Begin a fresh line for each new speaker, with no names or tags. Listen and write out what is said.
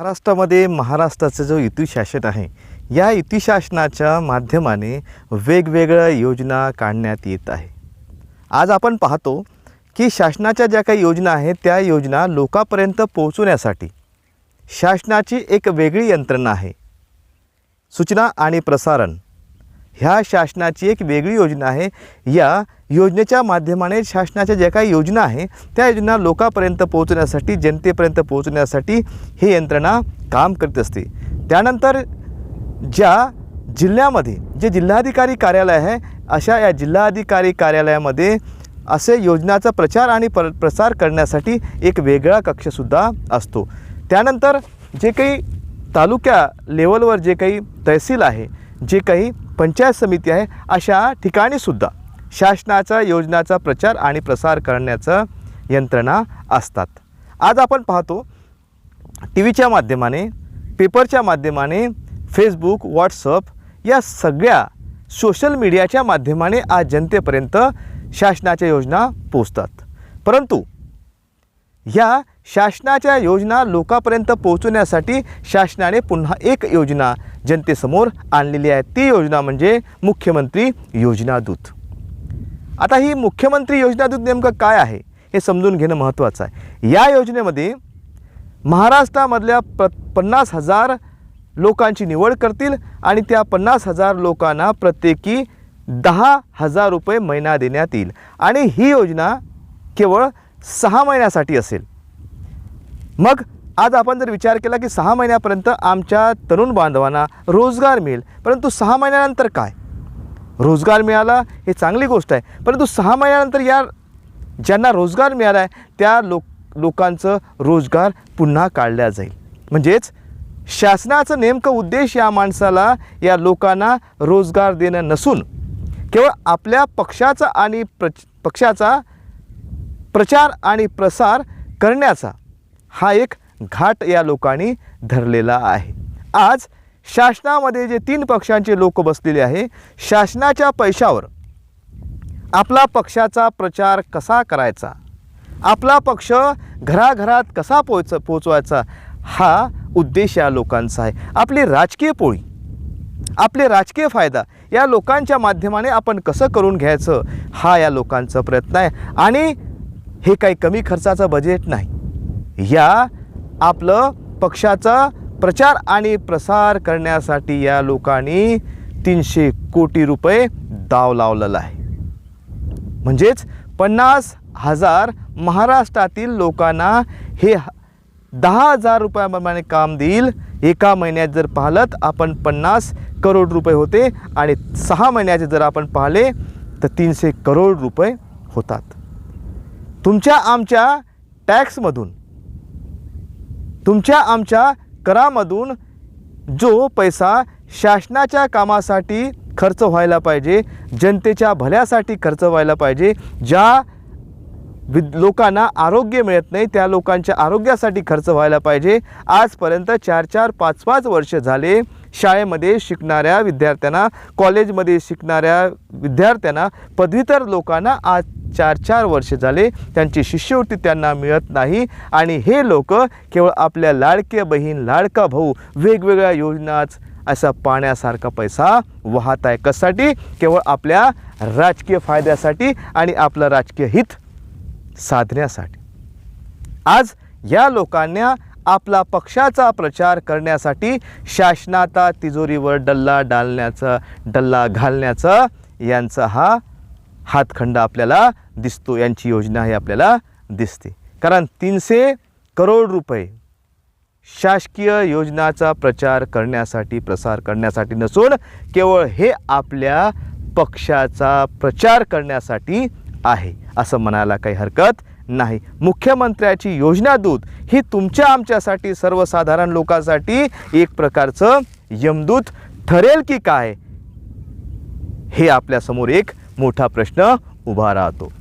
महाराष्ट्रामध्ये महाराष्ट्राचं जो युती शासन आहे या युती शासनाच्या माध्यमाने वेगवेगळ्या योजना काढण्यात येत आहे. आज आपण पाहतो की शासनाच्या ज्या काही योजना आहेत त्या योजना लोकांपर्यंत पोहोचवण्यासाठी शासनाची एक वेगळी यंत्रणा आहे. सूचना आणि प्रसारण. ह्या शासनाची एक वेगळी योजना आहे. या योजनेच्या माध्यमाने शासनाच्या ज्या काही योजना आहे त्या योजना लोकांपर्यंत पोहोचण्यासाठी जनतेपर्यंत पोहोचण्यासाठी ही यंत्रणा काम करत असते. त्यानंतर ज्या जिल्ह्यामध्ये जे जिल्हाधिकारी कार्यालय आहे अशा या जिल्हाधिकारी कार्यालयामध्ये असे योजनाचा प्रचार आणि पर प्रसार करण्यासाठी एक वेगळा कक्षसुद्धा असतो. त्यानंतर जे काही तालुक्या लेवलवर जे काही तहसील आहे जे काही पंचायत समिती आहे अशा ठिकाणीसुद्धा शासनाच्या योजनाचा प्रचार आणि प्रसार करण्याचं यंत्रणा असतात. आज आपण पाहतो टी व्हीच्या माध्यमाने पेपरच्या माध्यमाने फेसबुक व्हॉट्सअप या सगळ्या सोशल मीडियाच्या माध्यमाने आज जनतेपर्यंत शासनाच्या योजना पोचतात परंतु ह्या शासनाच्या योजना लोकांपर्यंत पोहोचवण्यासाठी शासनाने पुन्हा एक योजना जनतेसमोर आणलेली आहे. ती योजना म्हणजे मुख्यमंत्री योजना दूत. आता ही मुख्यमंत्री योजना दूत नेमकं काय आहे हे समजून घेणं महत्त्वाचं आहे. या योजनेमध्ये महाराष्ट्रामधल्या प पन्नास हजार लोकांची निवड करतील आणि त्या पन्नास हजार लोकांना प्रत्येकी दहा हजार रुपये महिना देण्यात येईल. आणि ही योजना केवळ सहा महिन्यासाठी असेल. मग आज आपण जर विचार केला की सहा महिन्यापर्यंत आमच्या तरुण बांधवांना रोजगार मिळेल परंतु सहा महिन्यानंतर काय? रोजगार मिळाला हे चांगली गोष्ट आहे परंतु सहा महिन्यानंतर या ज्यांना रोजगार मिळाला आहे त्या लोक लोकांचं रोजगार पुन्हा काढल्या जाईल. म्हणजेच शासनाचं नेमकं उद्देश या माणसाला या लोकांना रोजगार देणं नसून केवळ आपल्या पक्षाचा आणि प्रच पक्षाचा प्रचार आणि प्रसार करण्याचा हा एक घाट या लोकांनी धरलेला आहे. आज शासनामध्ये जे तीन पक्षांचे लोक बसलेले आहे शासनाच्या पैशावर आपला पक्षाचा प्रचार कसा करायचा? आपला पक्ष घराघरात कसा पोच पोचवायचा हा उद्देश या लोकांचा आहे. आपली राजकीय पोळी आपले राजकीय फायदा या लोकांच्या माध्यमाने आपण कसं करून घ्यायचं? हा या लोकांचा प्रयत्न आहे. आणि हे काही कमी खर्चाचं बजेट नाही. या आपलं पक्षाचा प्रचार आणि प्रसार करण्यासाठी या लोकांनी तीनशे कोटी रुपये दाव लावलेला आहे. म्हणजेच पन्नास हजार महाराष्ट्रातील लोकांना हे ह- दहा हजार रुपयाप्रमाणे काम देईल. एका महिन्यात जर पाहिलं आपण पन्नास करोड रुपये होते आणि सहा महिन्याचे जर आपण पाहिले तर तीनशे करोड रुपये होतात. तुमच्या आमच्या टॅक्समधून तुमच्या आमच्या करामधून जो पैसा शासनाच्या कामासाठी खर्च व्हायला पाहिजे जनतेच्या भल्यासाठी खर्च व्हायला पाहिजे ज्या विद लोकांना आरोग्य मिळत नाही त्या लोकांच्या आरोग्यासाठी खर्च व्हायला पाहिजे. आजपर्यंत चार चार पाच पाच वर्ष झाले शाळेमध्ये शिकणाऱ्या विद्यार्थ्यांना कॉलेजमध्ये शिकणाऱ्या विद्यार्थ्यांना पदवीतर लोकांना आज चार चार वर्ष झाले त्यांची शिष्यवृत्ती त्यांना मिळत नाही. आणि हे लोक केवळ आपल्या लाडके बहीण लाडका भाऊ वेगवेगळ्या योजनाच असा पाण्यासारखा पैसा वाहत आहे कशासाठी? केवळ आपल्या राजकीय फायद्यासाठी आणि आपलं राजकीय हित साधण्यासाठी. आज या लोकांना आपला पक्षाचा प्रचार करण्यासाठी शासनाचा तिजोरीवर डल्ला डालण्याचा डल्ला घालण्याचा यांचा हा हातखंड आपल्याला दिसतो. यांची योजना ही आपल्याला दिसते. कारण तीनशे करोड रुपये शासकीय योजनाचा प्रचार करण्यासाठी प्रसार करण्यासाठी नसून केवळ हे आपल्या पक्षाचा प्रचार करण्यासाठी आहे असं म्हणायला काही हरकत नाही. मुख्यमंत्र्याची योजना दूत ही तुमच्या आमच्यासाठी सर्वसाधारण लोकांसाठी एक प्रकारचं यमदूत ठरेल की काय? हे आपल्यासमोर एक मोठा प्रश्न उभा राहतो.